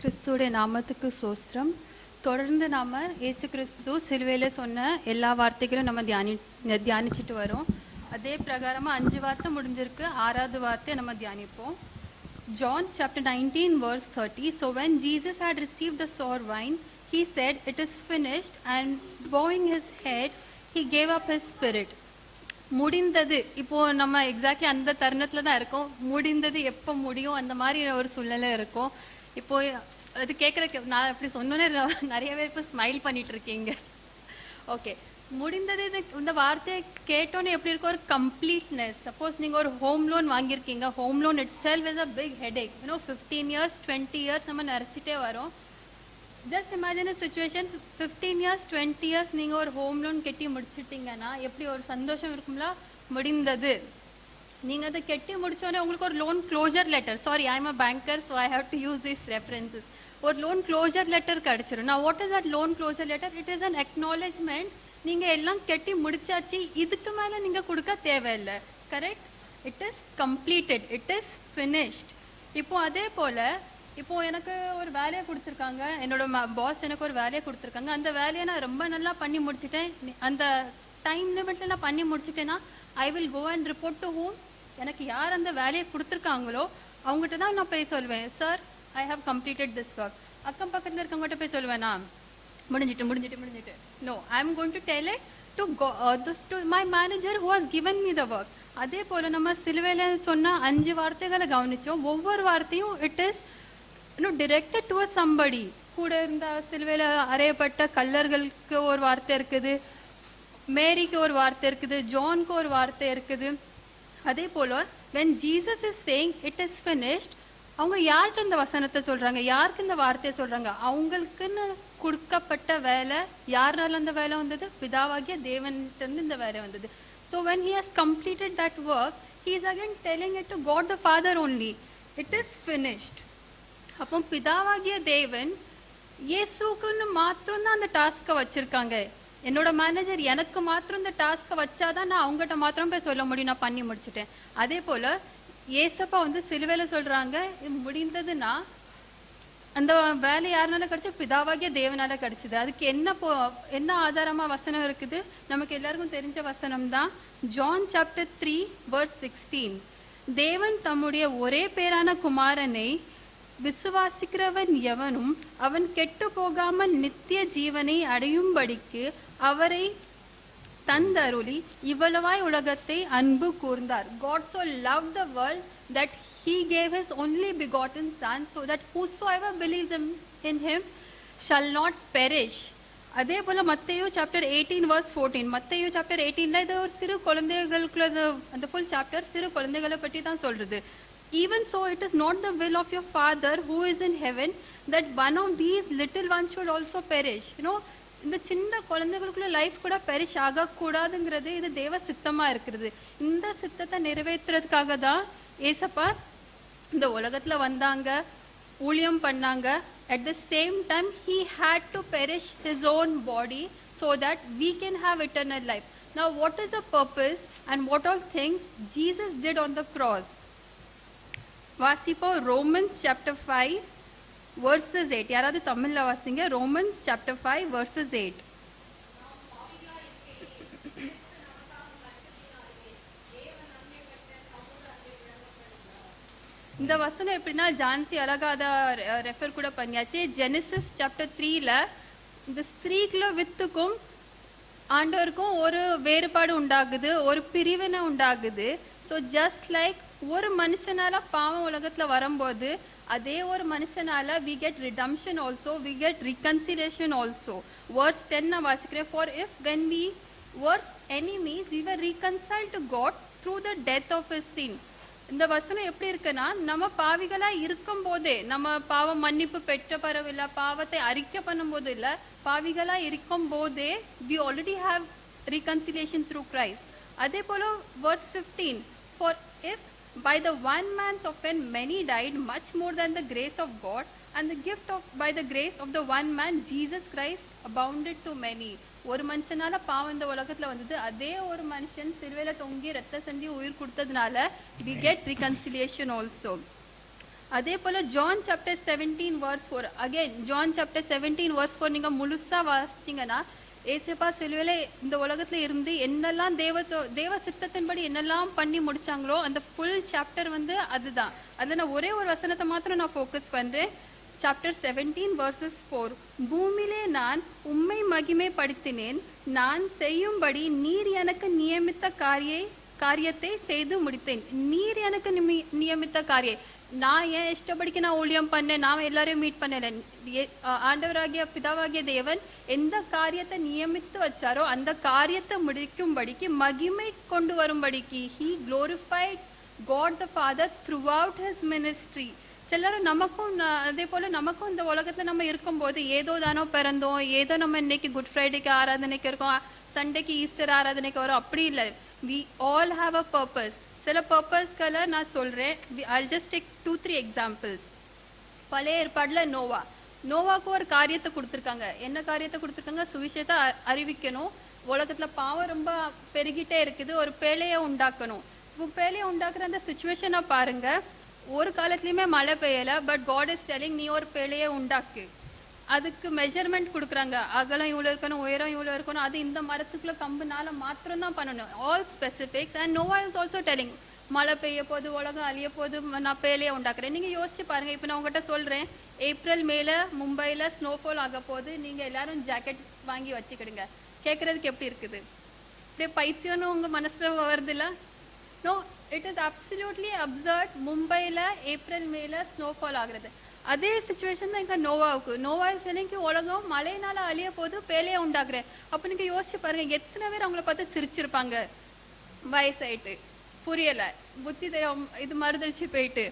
கிறிஸ்துடைய நாமத்துக்கு சோஸ்திரம். தொடர்ந்து நாம் இயேசு கிறிஸ்து சிலுவையில் சொன்ன எல்லா வார்த்தைகளும் நம்ம தியானி தியானிச்சுட்டு வரோம். அதே பிரகாரமாக அஞ்சு வார்த்தை முடிஞ்சிருக்கு. ஆறாவது வார்த்தையை நம்ம தியானிப்போம். John chapter nineteen verse thirty so when Jesus had receive the sour wine he said it is finished and bowing his head he gave up his spirit முடிந்தது. இப்போது நம்ம எக்ஸாக்ட்லி அந்த தருணத்தில் தான் இருக்கோம். முடிந்தது எப்போ முடியும்? அந்த மாதிரி ஒரு சூழ்நிலை இருக்கும். இப்போ அது கேட்குற நான் அப்படி சொன்னோன்னே நிறைய பேர் இப்போ ஸ்மைல் பண்ணிட்டு இருக்கீங்க ஓகே முடிந்தது இது இந்த வார்த்தையை கேட்டோன்னே எப்படி இருக்கும்? ஒரு கம்ப்ளீட்னஸ் சப்போஸ் நீங்கள் ஒரு ஹோம் லோன் வாங்கியிருக்கீங்க. Home loan itself is a big headache you know fifteen years twenty years நம்ம நிறச்சிட்டே வரோம். Just imagine situation fifteen years twenty years நீங்கள் ஒரு ஹோம் லோன் கட்டி முடிச்சிட்டிங்கன்னா எப்படி ஒரு சந்தோஷம் இருக்கும்ல? முடிந்தது. நீங்கள் அதை கட்டி முடிச்சோடனே உங்களுக்கு ஒரு loan closure letter sorry I am a banker so I have to use this references ஒரு லோன் க்ளோஜர் லெட்டர் கிடச்சிரும். நான் what is that loan closure letter it is an acknowledgement நீங்கள் எல்லாம் கட்டி முடிச்சாச்சு. இதுக்கு மேலே நீங்கள் கொடுக்க தேவையில்லை. Correct it is completed it is finished இப்போ அதே போல் இப்போ எனக்கு ஒரு வேலையை கொடுத்துருக்காங்க. என்னோட பாஸ் எனக்கு ஒரு வேலையை கொடுத்துருக்காங்க. அந்த வேலையை நான் ரொம்ப நல்லா பண்ணி முடிச்சிட்டேன். அந்த டைம் லிமிட்ல நான் பண்ணி முடிச்சிட்டேன்னா I will go and report to home எனக்கு யார் அந்த வேலையை கொடுத்துருக்காங்களோ அவங்ககிட்ட தான் நான் போய் சொல்வேன். Sir I have completed this work அக்கம் பக்கத்தில் இருக்கவங்ககிட்ட போய் சொல்லுவேனா? முடிஞ்சிட்டு முடிஞ்சிட்டு முடிஞ்சிட்டு. No I am going to tell it to to my manager who has given me the work அதே போல் நம்ம சிலுவையில் சொன்ன அஞ்சு வார்த்தைகளை கவனிச்சோம். ஒவ்வொரு வார்த்தையும் இட் இஸ் இன்னும் டிரெக்டட் டுவர்ட் சம்படி கூட இருந்த சிலுவையில் அறையப்பட்ட கல்லர்களுக்கு ஒரு வார்த்தை இருக்குது. மேரிக்கு ஒரு வார்த்தை இருக்குது. ஜான்க்கு ஒரு வார்த்தை இருக்குது. அதே போல when Jesus is saying it is finished அவங்க யார்கிட்ட இந்த வசனத்தை சொல்றாங்க? யாருக்கு இந்த வார்த்தையை சொல்றாங்க? அவங்களுக்குன்னு கொடுக்கப்பட்ட வேலை யாருனால அந்த வேலை வந்தது? பிதாவாகிய தேவன்கிட்ட இருந்து இந்த வேலை வந்தது. So when he has completed that work he is again telling it to God the father only it is finished அப்போ பிதாவாகிய தேவன் இயேசுக்குன்னு மாத்திரம் தான் அந்த டாஸ்க்கை வச்சிருக்காங்க. என்னோட மேனேஜர் எனக்கு மாத்திரம் இந்த டாஸ்க்கை வச்சாதான் நான் அவங்ககிட்ட மாத்திரம் போய் சொல்ல முடியும். நான் பண்ணி முடிச்சிட்டேன். அதே போல ஏசப்பா வந்து சிலுவையில் சொல்கிறாங்க இது முடிந்ததுன்னா அந்த வேலை யாருனால கிடைச்சா பிதாவாகிய தேவனால கிடைச்சது. அதுக்கு என்ன போ என்ன ஆதாரமாக வசனம் இருக்குது? நமக்கு எல்லாருக்கும் தெரிஞ்ச வசனம் தான் John chapter three word sixteen தேவன் தம்முடைய ஒரே பேரான குமாரனை விசுவாசிக்கிறவன் எவனும் அவன் கெட்டு போகாமல் நித்திய ஜீவனை அடையும்படிக்கு அவரை தந்தருளி இவ்வளவாய் உலகத்தை அன்பு கூர்ந்தார் God so love the world that he gave his only begotten son so that whosoever believe him in him shall not perish அதே போல் Matthew chapter eighteen verse fourteen Matthew chapter எயிட்டீனில் இது ஒரு சிறு குழந்தைகளுக்குள்ள அந்த ஃபுல் சாப்டர் சிறு குழந்தைகளை பற்றி தான் சொல்கிறது even so it is not the will of your father who is in heaven that one of these little ones should also perish you இந்த சின்ன குழந்தைகளுக்குள்ள லைஃப் கூட பெரிஷ் ஆகக்கூடாதுங்கிறது இது தேவ சித்தமா இருக்கிறது இந்த சித்தத்தை நிறைவேற்றுறதுக்காக தான் ஏசப்பா இந்த உலகத்துல வந்தாங்க ஊழியம் பண்ணாங்க at the same time he had to perish his own body so that we can have eternal life நான் what is the purpose and what all things Jesus did on the cross Vasipo Romans chapter 5, verses eight யாராவது தமிழில் வாசிங்க. Romans chapter five verses eight இந்த வசனம் எப்படின்னா Jhansi அழகாத refer கூட பண்ணியாச்சு. Genesis chapter த்ரீல இந்த ஸ்திரீக்குள்ள வித்துக்கும் ஆண்டவருக்கும் ஒரு வேறுபாடு உண்டாகுது ஒரு பிரிவினை உண்டாகுது. ஸோ ஜஸ்ட் லைக் ஒரு மனுஷனால பாவம் உலகத்துல வரும்போது அதே ஒரு மனுஷனால we get redemption also we get reconciliation also verse ten நான் வாசிக்கிறேன். For if when we were enemies we were reconciled to God through the death of his son இந்த வசனம் எப்படி இருக்குன்னா நம்ம பாவிகளா இருக்கும் போதே நம்ம பாவம் மன்னிப்பு பெற்ற பரவில்லை பாவத்தை அறிக்கை பண்ணும்போது இல்ல பாவிகளா இருக்கும் போதே we already have reconciliation through Christ அதே போல verse 15 for if by the one man's offense many died much more than the grace of God and the gift of by the grace of the one man Jesus Christ abounded to many ஒரு மனுஷனால பாவம் இந்த உலகத்துல வந்தது அதே ஒரு மனுஷன் சிலுவையில தொங்கி ரத்த சந்தி உயிர் கொடுத்ததுனால we get reconciliation also அதே போல John chapter seventeen verse four again John chapter seventeen verse four நீங்க முழுசா வாசிச்சீங்கன்னா ஏசப்பா சிலுவையில இந்த உலகத்துல இருந்து என்னெல்லாம் தேவத்தோ தேவ சித்தத்தின்படி என்னெல்லாம் பண்ணி முடிச்சாங்களோ அந்த ஃபுல் சாப்டர் வந்து அதுதான். அதை நான் ஒரே ஒரு வசனத்தை மாத்திரம் நான் ஃபோக்கஸ் பண்றேன். சாப்டர் செவன்டீன் வர்சஸ் ஃபோர் பூமியிலே நான் உம்மை மகிமைப்படுத்தினேன் நான் செய்யும்படி நீர் எனக்கு நியமித்த காரியை காரியத்தை செய்து முடித்தேன். நீர் எனக்கு நிமி நியமித்த காரியம் நான் ஏன் இஷ்டப்படிக்கு நான் ஊழியம் பண்ணேன்? நான் எல்லாரையும் மீட் பண்ணல ஏ- ஆண்டவராகிய பிதாவாகிய தேவன் எந்த காரியத்தை நியமித்து வச்சாரோ அந்த காரியத்தை முடிக்கும்படிக்கு மகிமை கொண்டு வரும்படிக்கு he glorified God the father throughout his ministry சிலரும் நமக்கும் அதே போல நமக்கும் இந்த உலகத்துல நம்ம இருக்கும்போது ஏதோ தானோ பிறந்தோம் ஏதோ நம்ம இன்னைக்கு குட் ஃப்ரைடேக்கு ஆராதனைக்கு இருக்கோம் சண்டேக்கு ஈஸ்டர் ஆராதனைக்கு வரும். அப்படி இல்லை. We all have a purpose சில பர்பஸ்களை நான் சொல்கிறேன் I just take two three examples பழைய ஏற்பாடில் நோவா. நோவாக்கு ஒரு காரியத்தை கொடுத்துருக்காங்க. என்ன காரியத்தை கொடுத்துருக்காங்க? சுவிசேஷத்தை அ- அறிவிக்கணும். உலகத்தில் பாவம் ரொம்ப பெருகிட்டே இருக்குது. ஒரு பேழையை உண்டாக்கணும். இப்போ பேழையை உண்டாக்குற அந்த சுச்சுவேஷனை பாருங்கள் ஒரு காலத்துலேயுமே மழை பெய்யலை பட் காட் இஸ் டெலிங் நீ ஒரு பேழையை உண்டாக்கு. அதுக்கு மெஷர்மெண்ட் கொடுக்குறாங்க. அகலம் இவ்வளோ இருக்கணும் உயரம் இவ்வளோ இருக்கணும் அது இந்த மரத்துக்குள்ள கம்புனால மாத்திரம் தான் பண்ணணும் all specifics and Noah is also telling மழை பெய்ய போது உலகம் அழிய போது நான் பேலையை உண்டாக்குறேன். நீங்க யோசிச்சு பாருங்க. இப்போ நான் உங்ககிட்ட சொல்றேன். ஏப்ரல் மேல மும்பைல ஸ்னோஃபால் ஆக போது நீங்க எல்லாரும் ஜாக்கெட் வாங்கி வச்சுக்கிடுங்க. கேட்கறதுக்கு எப்படி இருக்குது? அப்படியே பைத்தியம்னு உங்க மனசுல வருதுல்ல no it is absolutely absurd மும்பைல ஏப்ரல் மேல ஸ்னோஃபால் ஆகுறது. அதே சுச்சுவேஷன் தான் இங்கே நோவாவுக்கு. நோவா சிலைக்கு உலகம் மழையினால அழிய போது பேலையை உண்டாக்குறேன். அப்போ நீங்கள் யோசிச்சு பாருங்க எத்தனை பேர் அவங்கள பார்த்து சிரிச்சிருப்பாங்க? வயசாயிட்டு. புரியலை. புத்தி தெரியும் இது மறுதளிச்சு போயிட்டு.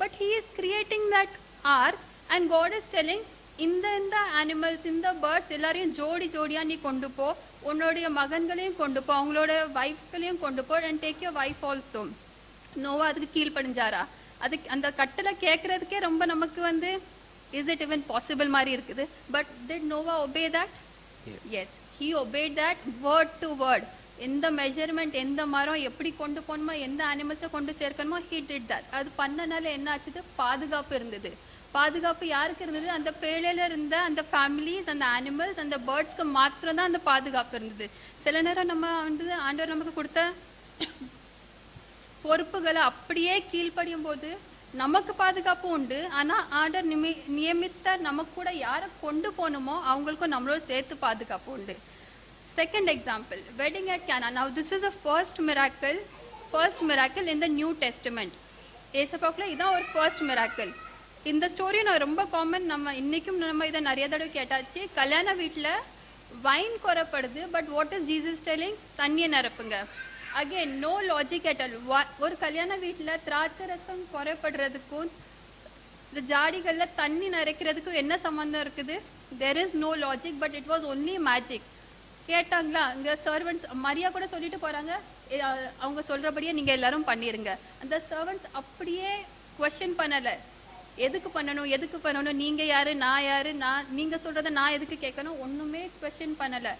But he is creating that ark and God is telling இந்த இந்த அனிமல்ஸ் இந்த பேர்ட்ஸ் எல்லாரையும் ஜோடி ஜோடியாக நீ கொண்டு போ. உன்னுடைய மகன்களையும் கொண்டு போ. அவங்களோட வைஃப்களையும் கொண்டு போ. And take your wife also Noah அதுக்கு கீழ்ப்படிஞ்சாரா? அதுக்கு அந்த கட்டளை கேட்கறதுக்கே ரொம்ப நமக்கு வந்து இஸ் இட் even பாசிபிள் மாதிரி இருக்குது. But did Noah obey that? Yes he obeyed that word to word எந்த மெஷர்மெண்ட் எந்த மரம் எப்படி கொண்டு போகணுமோ எந்த அனிமல்ஸை கொண்டு சேர்க்கணுமோ ஹீ டிட் that. அது பண்ணனால என்ன ஆச்சுது? பாதுகாப்பு இருந்தது. பாதுகாப்பு யாருக்கு இருந்தது? அந்த பேழையில இருந்த அந்த ஃபேமிலிஸ் அந்த அனிமல்ஸ் அந்த பேர்ட்ஸ்க்கு மாத்திரம் தான் அந்த பாதுகாப்பு இருந்தது. சில நேரம் நம்ம வந்து ஆண்டவர் நமக்கு கொடுத்த பொறுப்புகளை அப்படியே கீழ்ப்படியும் போது நமக்கு பாதுகாப்பு உண்டு. ஆனா ஆர்டர் நிமி நியமித்த நமக்கு கூட யாரை கொண்டு போகணுமோ அவங்களுக்கும் நம்மளோட சேர்த்து பாதுகாப்பு உண்டு. Second example wedding at Cana now this is a first miracle first miracle in the new testament ஏசப்பாக்கில் இதான் ஒரு ஃபர்ஸ்ட் மிராக்கிள் இந்த ஸ்டோரி நான் ரொம்ப காமன் நம்ம இன்னைக்கும் நம்ம இதை நிறைய தடவை கேட்டாச்சு. கல்யாண வீட்டில் wine குறைப்படுது but what is Jesus telling தண்ணியை நிரப்புங்க. Again no logic at all. ஒரு கல்யாண வீட்டில் திராட்சை ரசம் குறைப்படுறதுக்கும் இந்த ஜாடிகள்ல தண்ணி நிறைக்கிறதுக்கும் என்ன சம்மந்தம் இருக்குது? There is no logic but it was only magic கேட்டாங்களா? இங்க சர்வன்ட்ஸ் மரியா கூட சொல்லிட்டு போறாங்க. அவங்க சொல்றபடியே நீங்க எல்லாரும் பண்ணிருங்க. அந்த சர்வன்ட்ஸ் அப்படியே கொஷின் பண்ணலை. எதுக்கு பண்ணணும்? எதுக்கு பண்ணணும்? நீங்க யாரு? நான் யாரு? நான் நீங்க சொல்கிறத நான் எதுக்கு கேட்கணும்? ஒண்ணுமே கொஷின் பண்ணலை.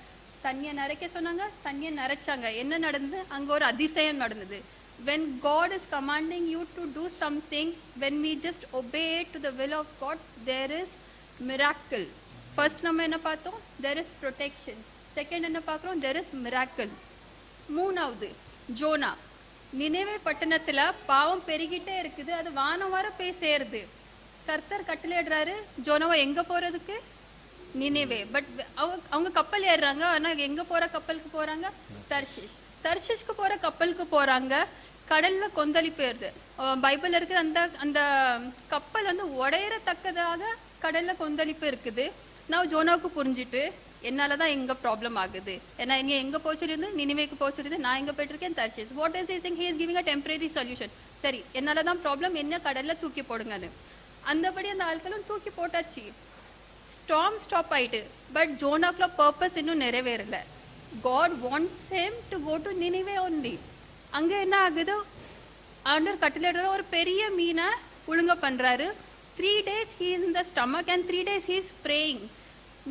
தண்ணியை நிறைக்க சொன்னாங்க தண்ணியை நிறைச்சாங்க என்ன நடந்தது? அங்க ஒரு அதிசயம் நடந்தது. When god is commanding you to do something when we just obey to the will of god there is miracle. First நம்ம என்ன பார்த்தோம்? தெர் இஸ் ப்ரொடெக்ஷன் செகண்ட் என்ன பார்க்குறோம்? தெர் இஸ் மிராக்கிள் மூணாவது ஜோனா. நினைவே பட்டணத்துல பாவம் பெருகிட்டே இருக்குது. அது வானம் வர போய் சேருது. கர்த்தர் கட்டளையிடுறாரு ஜோனாவை எங்க போறதுக்கு? நினைவே. பட் அவங்க அவங்க கப்பல் ஏறுறாங்க. ஆனா எங்க போற கப்பலுக்கு போறாங்க? தர்ஷிஷ். தர்ஷிஷ்க்கு போற கப்பலுக்கு போறாங்க. கடல்ல கொந்தளிப்பு ஏறுது. பைபிள் பைபிள்ல இருக்குது அந்த அந்த கப்பல் வந்து உடையறத்தக்கதாக கடல்ல கொந்தளிப்பு இருக்குது. நான் ஜோனாவுக்கு புரிஞ்சுட்டு என்னாலதான் எங்க ப்ராப்ளம் ஆகுது. ஏன்னா இங்க எங்க போச்சிருந்து நினைவேக்கு போச்சிருந்து நான் எங்க போயிட்டு இருக்கேன் Tarshish what is is he is giving a temporary solution சரி என்னாலதான் ப்ராப்ளம் என்ன கடல்ல தூக்கி போடுங்கன்னு. அந்தபடி அந்த ஆட்களும் தூக்கி போட்டாச்சு. ஸ்டாம் ஸ்டாப் ஆயிட்டு பட் ஜோனாஃப்ல பர்பஸ் இன்னும் நிறைவேறல. God wants him to go to Nineveh only அங்க என்ன ஆகுது? ஆண்டர் கட்டிலிடுற ஒரு பெரிய மீனை ஒழுங்க பண்றாரு. Three days he in the stomach and three days he's praying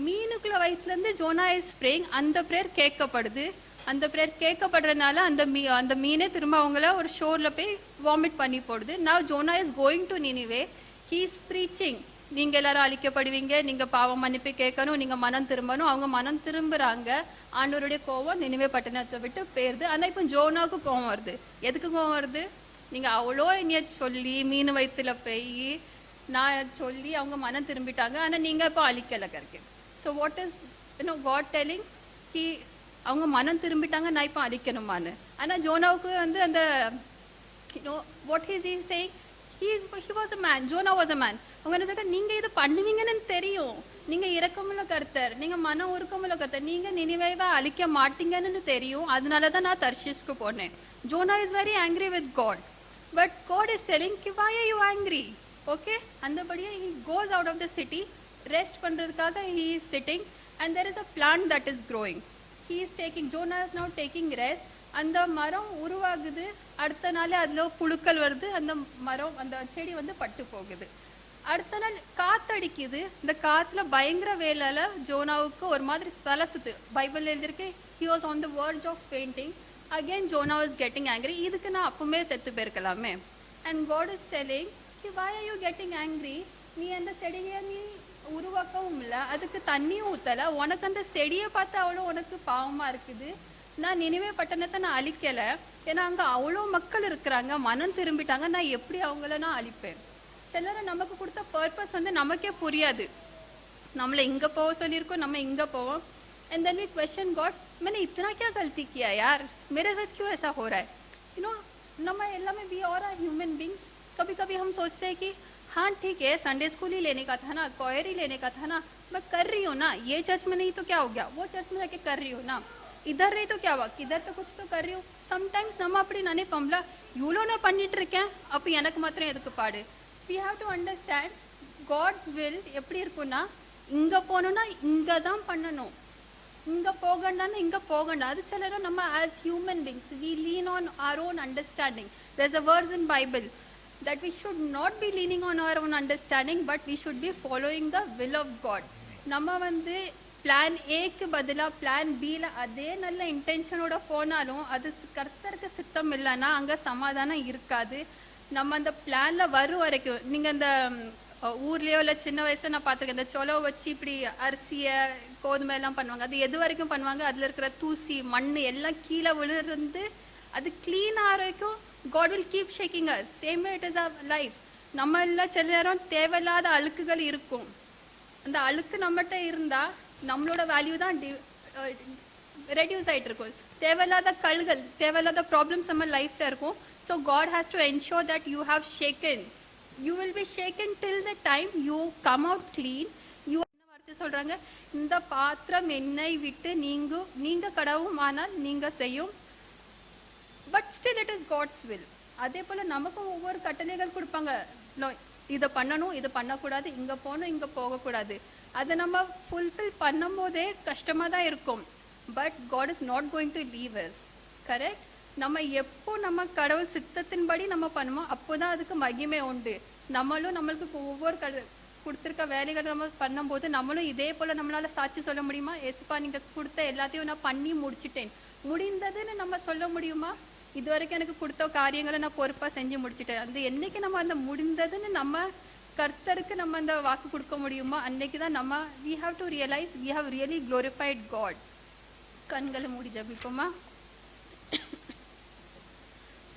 மீனுக்குள்ள வயிற்றுல இருந்து ஜோனா இஸ் ப்ரேயிங் அந்த ப்ரேயர் கேட்கப்படுது. அந்த ப்ரேயர் கேட்கப்படுறதுனால அந்த மீ அந்த மீனே திரும்ப அவங்கள ஒரு ஷோர்ல போய் வாமிட் பண்ணி போடுது. நான் Jonah is going to Nineveh he's preaching நீங்க எல்லாரும் அழிக்கப்படுவீங்க நீங்க பாவம் மன்னிப்பு கேட்கணும் நீங்க மனம் திரும்பணும். அவங்க மனம் திரும்புறாங்க. ஆண்டவருடைய கோவம் நினைவே பட்டணத்தை விட்டு போயிருது. ஆனா இப்போ ஜோனாவுக்கு கோவம் வருது. எதுக்கு கோவம் வருது? நீங்க அவ்வளோ என்னைய சொல்லி மீன் வயிற்றுல போய் நான் சொல்லி அவங்க மனம் திரும்பிட்டாங்க. ஆனா நீங்க இப்போ அழிக்கல கருக்கு. So what is you know God telling கி அவங்க மனம் திரும்பிட்டாங்க நான் இப்போ அழிக்கணுமான்னு. ஆனா ஜோனாவுக்கு வந்து அந்த what is is is he saying? He was a man Jonah was a man உங்களை என்ன நீங்க இது பண்ணுவீங்கன்னு தெரியும். நீங்க இறக்கமுள்ள கருத்தர். நீங்க மன உருக்கமுள்ள கருத்தர். நீங்க நினைவைவா அழிக்க மாட்டீங்கன்னு தெரியும். அதனாலதான் நான் தர்ஷிஸ்க்கு போனேன். Jonah is very angry with God but God is telling Ki you are okay அந்தபடியே he goes out of the city rest பண்றதுக்காக he is sitting and there is a plant that is growing he is taking Jonah is now taking rest அந்த மரம் உருவாகுது. அடுத்த நாள் அதுல புழுக்கள் வருது. அந்த மரம் அந்த செடி வந்து பட்டு போகுது. அடுத்த நாள் காத்தடிக்குது. இந்த காத்துல பயங்கர வேலையில ஜோனாவுக்கு ஒரு மாதிரி தலை சுத்து. பைபிள் எழுதிருக்கு he was on the words of painting again Jonah is getting angry இதுக்கு நான் அப்பவுமே செத்து போயிருக்கலாமே. And God is telling he why you getting angry நீ அந்த செடியை நீ உருவாக்கவும் இல்லை. அதுக்கு தண்ணியும் ஊற்றலை உனக்கு அந்த செடியை பார்த்து அவ்வளோ உனக்கு பாவமாக இருக்குது. நான் நினைவே பட்டணத்தை நான் அழிக்கலை. ஏன்னா அங்கே அவ்வளோ மக்கள் இருக்கிறாங்க. மனம் திரும்பிட்டாங்க. நான் எப்படி அவங்கள நான் அழிப்பேன்? சிலரை நமக்கு கொடுத்த பர்பஸ் வந்து நமக்கே புரியாது நம்மள இங்க போக சொல்லியிருக்கோம் நம்ம இங்க போவோம் and then we question god मैंने इतना क्या गलती किया यार मेरे साथ क्यों ऐसा हो रहा है यू नो நம்ம எல்லாமே वी और आर ह्यूमन बींग्स कभी कभी हम सोचते हैं कि हाँ ठीक है संडे स्कूल ही लेने का था ना कोयर ही लेने का था ना मैं कर रही हूँ ना ये चर्च में नहीं तो क्या हो गया वो चर्च में जाके कर रही हूँ ना इधर रही तो क्या हुआ किधर तो कुछ तो कर रही हूँ சம்டைம்ஸ் நம்ம அப்படி நினைப்போம்ல இவ்வளோ நான் பண்ணிட்டு இருக்கேன் அப்போ எனக்கு மாத்திரம் எதுக்கு பாடு we have to understand God's will எப்படி இருக்கும்னா இங்கே போகணுன்னா இங்கே தான் பண்ணணும். இங்கே போகண்டான்னு இங்கே போகணும். அது சிலரும் நம்ம as human beings we lean on our own understanding there's a words in bible that we should not be leaning on our own understanding but we should be following the will of god. நம்ம வந்து plan ஏக்கு பதிலாக plan பியில் அதே நல்ல இன்டென்ஷனோட போனாலும் அது கர்த்தருக்கு சித்தம் இல்லைன்னா அங்கே சமாதானம் இருக்காது. நம்ம அந்த பிளான்ல வரும் வரைக்கும். நீங்க அந்த ஊர்லயோ இல்ல சின்ன வயசுல நான் பாத்திருக்கேன் இந்த சொலோ வச்சு இப்படி அரிசிய கோதுமை எல்லாம் பண்ணுவாங்க. அது எது வரைக்கும் பண்ணுவாங்க? அதுல இருக்கிற தூசி மண் எல்லாம் கீழே விழுந்து அது கிளீன் ஆகிற வரைக்கும் God will keep shaking us same way it is a life நம்ம எல்லாம் சில நேரம் தேவையில்லாத அழுக்குகள் இருக்கும். அந்த அழுக்கு நம்மகிட்ட இருந்தா நம்மளோட வேல்யூ தான் ரெடியூஸ் ஆயிட்டு இருக்கும் தேவையில்லாத கல்கள் தேவையில்லாத ப்ராப்ளம்ஸ் நம்ம லைஃப்ல இருக்கும். So God has to ensure that you have shaken you will be shaken till the time you come out clean you என்ன வார்த்தை சொல்கிறாங்க இந்த பாத்திரம் என்னை விட்டு நீங்க நீங்கள் கடவும் ஆனால் நீங்கள் செய்யும். But still it is God's will அதே போல் நமக்கும் ஒவ்வொரு கட்டளைகள் கொடுப்பாங்க. இதை பண்ணணும் இதை பண்ணக்கூடாது இங்கே போகணும் இங்கே போகக்கூடாது. அதை நம்ம ஃபுல்ஃபில் பண்ணும்போதே கஷ்டமாக தான் இருக்கும். But God is not going to leave us correct நம்ம எப்போ நம்ம கடவுள் சித்தத்தின்படி நம்ம பண்ணுமோ அப்போதான் அதுக்கு மகிமை உண்டு. நம்மளும் நம்மளுக்கு ஒவ்வொரு க கொடுத்துருக்க வேலைகளை நம்ம பண்ணும்போது நம்மளும் இதே போல நம்மளால சாட்சி சொல்ல முடியுமா? எஸ்பா நீங்க கொடுத்த எல்லாத்தையும் நான் பண்ணி முடிச்சிட்டேன். முடிந்ததுன்னு நம்ம சொல்ல முடியுமா? இது வரைக்கும் எனக்கு கொடுத்த காரியங்களை நான் பொறுப்பா செஞ்சு முடிச்சிட்டேன். அந்த என்னைக்கு நம்ம அந்த முடிந்ததுன்னு நம்ம கர்த்தருக்கு நம்ம அந்த வாக்கு கொடுக்க முடியுமா? அன்னைக்கு தான் நம்ம we have to realise we have really glorified God கண்களை மூடி ஜபிப்போமா?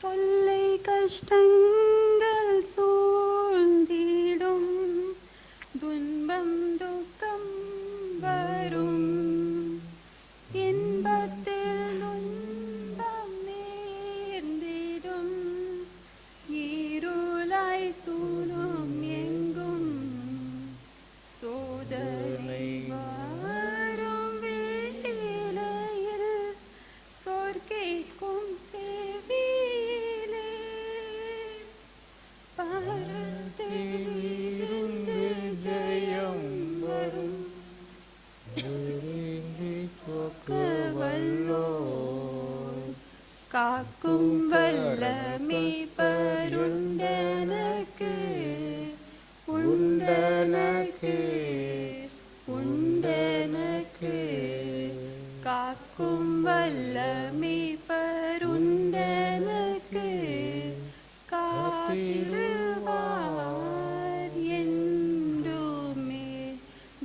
தொல்லை கஷ்டங்கள் சூழ்ந்திடும். துன்பம் துக்கம் காக்கும் வல்லமே பருண்டனக்கு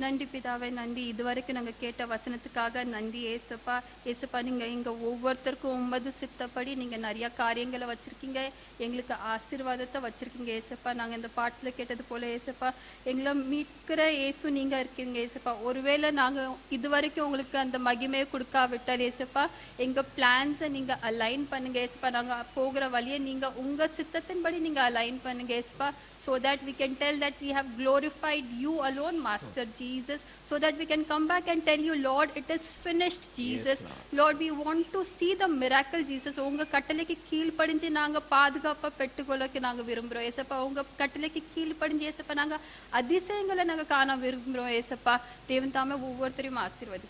நன்றி பிதாவே நன்றி. இதுவரைக்கும் நாங்க கேட்ட வசனத்துக்காக நன்றி ஏசப்பா. ஏசப்பா நீங்க இங்க ஒவ்வொருத்தருக்கும் உமது சித்தப்படி நீங்க நிறைய காரியங்களை வச்சிருக்கீங்க. எங்களுக்கு ஆசீர்வாதத்தை வச்சிருக்கீங்க ஏசப்பா. நாங்கள் இந்த பாட்டுல கேட்டது போல ஏசப்பா எங்களை மீட்கிற ஏசு நீங்க இருக்கீங்க ஏசப்பா. ஒருவேளை நாங்க இதுவரைக்கும் உங்களுக்கு அந்த மகிமையை கொடுக்காவிட்டால் ஏசப்பா எங்க பிளான்ஸை நீங்க அலைன் பண்ணுங்க ஏசப்பா. நாங்க போகிற வழியை நீங்க உங்க சித்தத்தின்படி நீங்க அலைன் பண்ணுங்க ஏசப்பா. So that we can tell that we have glorified you alone master jesus so that we can come back and tell you lord it is finished jesus lord we want to see the miracle jesus உங்க கட்டளைக்கு கீழ்ப்படிஞ்சு நாங்க பாதுகாப்பா பெற்றுக்கொள்ளக்கு நாங்க விரும்புறோம் ஏசப்பா உங்க கட்டளைக்கு கீழ்ப்படிஞ்சு ஏசப்பா நாங்க அதிசயங்களை நாங்க காண விரும்புறோம் ஏசப்பா தேவன் தாமே ஒவ்வொருத்தரையும் ஆசீர்வதி